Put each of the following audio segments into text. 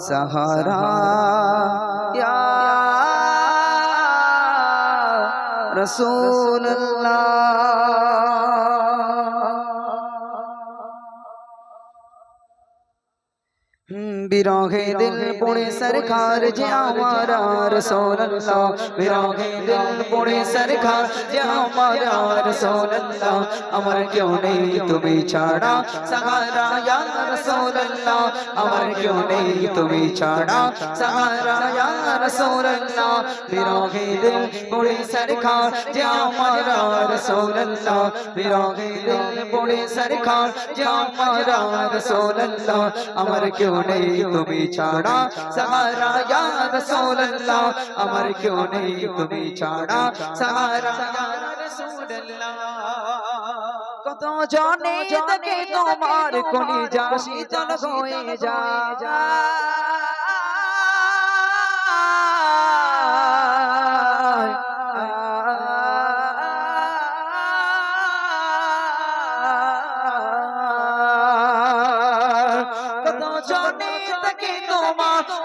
सहारा या रसूल বিরহে দিল পড়ে সরকার যে আমার রসোল্লাহ বিরহে দিল পড়ে সরকার যে আমার রসোল্লাহ আমার কেউ নেই তুমি ছাড়া সাহারা ইয়া রসোল্লাহ আমার কেউ নেই তুমি ছাড়া সাহারা ইয়া রসোল্লাহ বিরহে দিল পড়ে সরকার যে আমার রসোল্লাহ বিরহে দিল পড়ে সরকার যে আমার রসোল্লাহ আমার কেউ নেই তুমি ছাড়া সাহারা ইয়া রাসূলুল্লাহ। আমার কেউ নেই তুমি ছাড়া সাহারা ইয়া রাসূলুল্লাহ। কত জনে দেখে তোমার কোনি যা শীতল হয়ে যায়।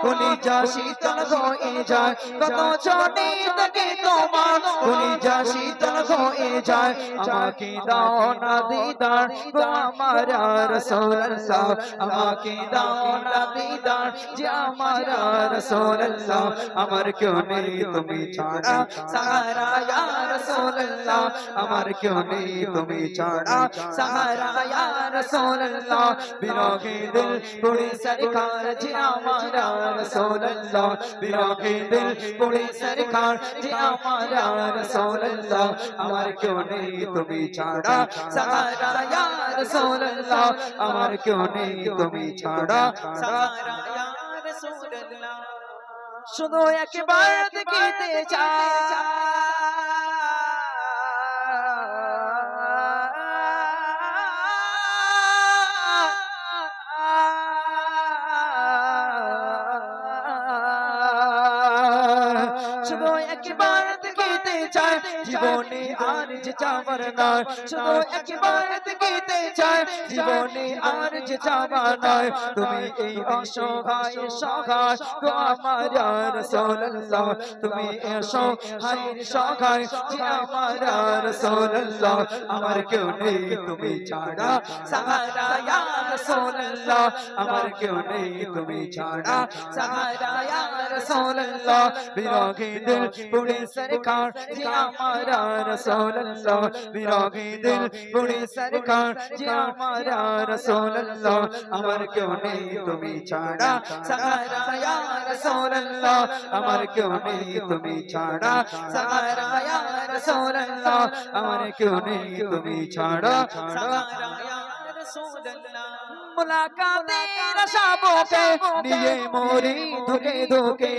কোনি যা শীতল হয়ে যায়, কত জনে দেখে তোমার কোনি যা শীতল হয়ে যায়, আমাকে দাও না দিদার গো আমার রাসূলুল্লাহ আমাকে দাও না দিদার যে আমার রাসূলুল্লাহ আমার কেউ নেই তুমি ছাড়া, সাহারা ইয়া রাসূলুল্লাহ আমার কেউ নেই তুমি ছাড়া, সাহারা ইয়া রাসূলুল্লাহ বিরহে দিল পড়ে সরকার যে আমার রাসূলুল্লাহ বিরহে দিল পড়ে সরকার যে আমার রাসূলুল্লাহ, আমার কেউ নেই, তুমি ছাড়া। সাহারা ইয়া রাসূলুল্লাহ, আমার কেউ নেই, তুমি ছাড়া। সাহারা ইয়া রাসূলুল্লাহ। শুধু একবার দেখিতে চাই। একবার দেখিতে চাই জীবনে আর যে চাবার নয়, শুধু একবার দেখিতে চাই জীবনে আর যে চাবার নয়। তুমি এই অসহায় সহায় গো আমার রাসূলুল্লাহ, তুমি এসো হাইর সহায় যে আমার রাসূলুল্লাহ। আমার কেউ নেই তুমি ছাড়া, সাহারা ইয়া রাসূলুল্লাহ। আমার কেউ নেই তুমি ছাড়া, সাহারা ইয়া রাসূলুল্লাহ। বিরোধী দিল পুরে সরকার যে আমার রাসূলুল্লাহ বিরোধী দিল পুরে সরকার যে আমার রাসূলুল্লাহ, আমার কেউ নেই তুমি ছাড়া, সাহারা ইয়া রাসূলুল্লাহ, আমার কেউ নেই তুমি ছাড়া, সাহারা ইয়া আমার কেউ নেই তুমি ছাড়া রাসূলুল্লাহ। মুলাকাতের আশাবকে নিয়ে মরি ধুকে ধুকে।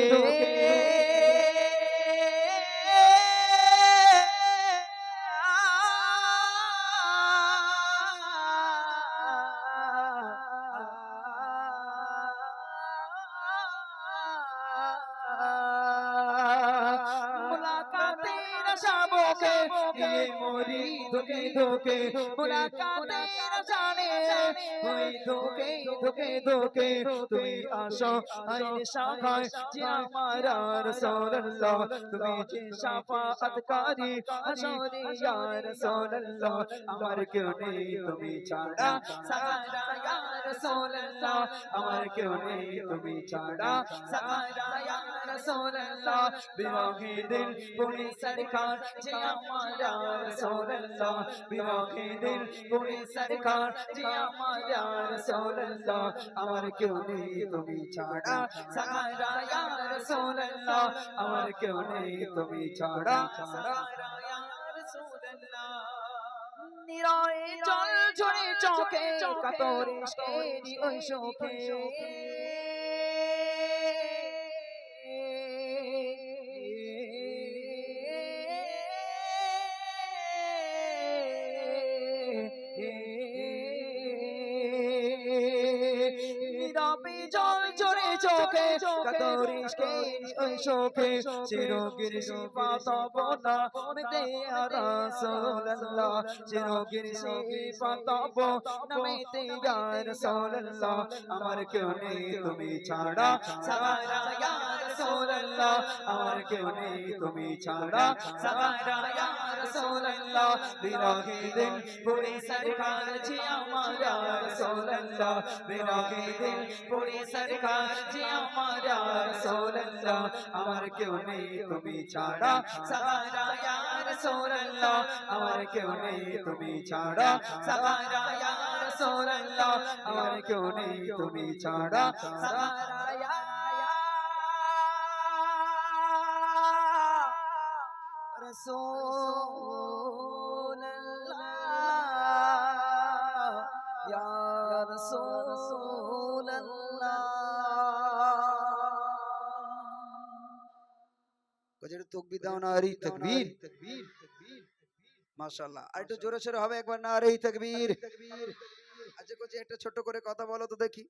মুলাকাতের আশাবকে নিয়ে মরি ধুকে ধুকে মুলাকাতের আশানে ওই ধুকে ধুকে ধুকে তুমি আসো আইন শাখায় যে আমার রাসূলুল্লাহ তুমি যে শাফাআতকারী হাসরে ইয়া রাসূলুল্লাহ আমার কেউ নেই তুমি ছাড়া সাহারা ইয়া রাসূলুল্লাহ আমার কেউ নেই তুমি ছাড়া সাহারা ইয়া রাসূলুল্লাহ বিরোহী দিল পুরি সরকার যে আমার রাসূলুল্লাহ বিরোহী দিল পুরি সরকার যে আমার কেউ নেই তুমি ছাড়া। সারা রাসূলুল্লাহ আমার কেউ নেই তুমি ছাড়া। সারা নিরয় জল ঝরে চোখে কত সেরি ওই শোকে নীরবে জল ঝরে চোখে কাতরিস কে ওই শোকে চিরগির শিবা তব না। মেতে রাসূলুল্লাহ চিরগির শিবা তব না মেতে রাসূলুল্লাহ আমার কেউ নেই তুমি ছাড়া। সারা ইয়া রাসূলুল্লাহ আমার কেউ নেই তুমি ছাড়া। সারা ইয়া রাসূলুল্লাহ বিরহে দিল পুরে সরকার জি আমার রাসূলুল্লাহ বিরহে দিল পুরে সরকার জি আমার রাসূলুল্লাহ আমার কেউ নেই তুমি ছাড়া। সারা ইয়া রাসূলুল্লাহ আমার কেউ নেই তুমি ছাড়া। সারা ইয়া রাসূলুল্লাহ আমার কেউ নেই তুমি ছাড়া। সারা ইয়া رسول الله يا رسول الله গজের তকবীর দাও না আরে তাকবীর মাশাআল্লাহ আর একটু জোরে সোরে হবে একবার না আরে তাকবীর আচ্ছা কোচে একটা ছোট করে কথা বলো তো দেখি